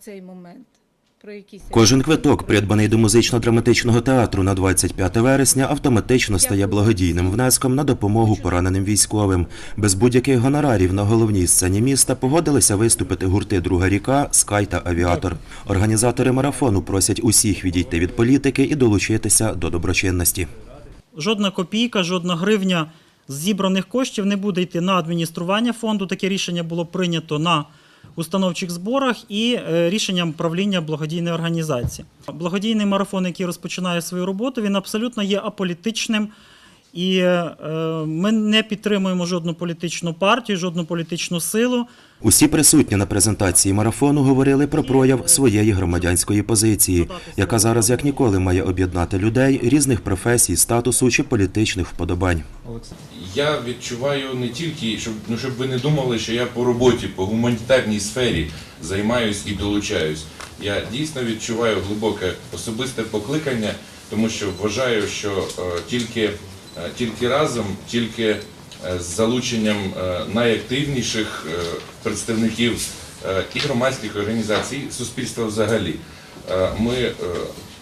цей момент. Про якісь Кожен квиток, придбаний до музично-драматичного театру на 25 вересня, автоматично стає благодійним внеском на допомогу пораненим військовим. Без будь-яких гонорарів на головній сцені міста погодилися виступити гурти Друга ріка, Скай та Авіатор. Організатори марафону просять усіх відійти від політики і долучитися до доброчинності. Жодна копійка, жодна гривня з зібраних коштів не буде йти на адміністрування фонду. Таке рішення було прийнято на установчих зборах і е, рішенням правління благодійної організації. Благодійний марафон, який розпочинає свою роботу, він абсолютно є аполітичним. І е, ми не підтримуємо жодну політичну партію, жодну політичну силу. Усі присутні на презентації марафону говорили про прояв своєї громадянської позиції, яка зараз як ніколи має об'єднати людей різних професій, статусу чи політичних вподобань. Я відчуваю не тільки, щоб ну щоб ви не думали, що я по роботі, по гуманітарній сфері займаюсь і долучаюсь. Я дійсно відчуваю глибоке особисте покликання, тому що вважаю, що е, тільки, тільки разом, тільки е, з залученням е, найактивніших е, представників е, і громадських організацій, суспільства взагалі, е, ми е,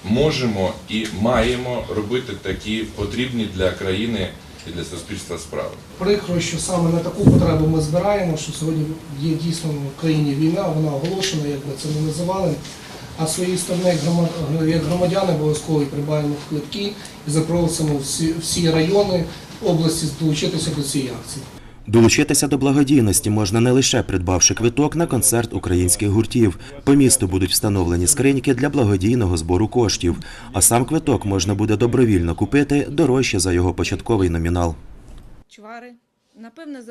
можемо і маємо робити такі потрібні для країни і для суспільства справи. Прикро, що саме на таку потребу ми збираємо, що сьогодні є дійсно в країні війна, вона оголошена, як би це не називали. А з своєї сторони, як громадяни, обов'язково і придбаємо квитки і запросимо всі, всі райони області долучитися до цієї акції. Долучитися до благодійності можна не лише придбавши квиток на концерт українських гуртів. По місту будуть встановлені скриньки для благодійного збору коштів, а сам квиток можна буде добровільно купити дорожче за його початковий номінал. чвари, напевне,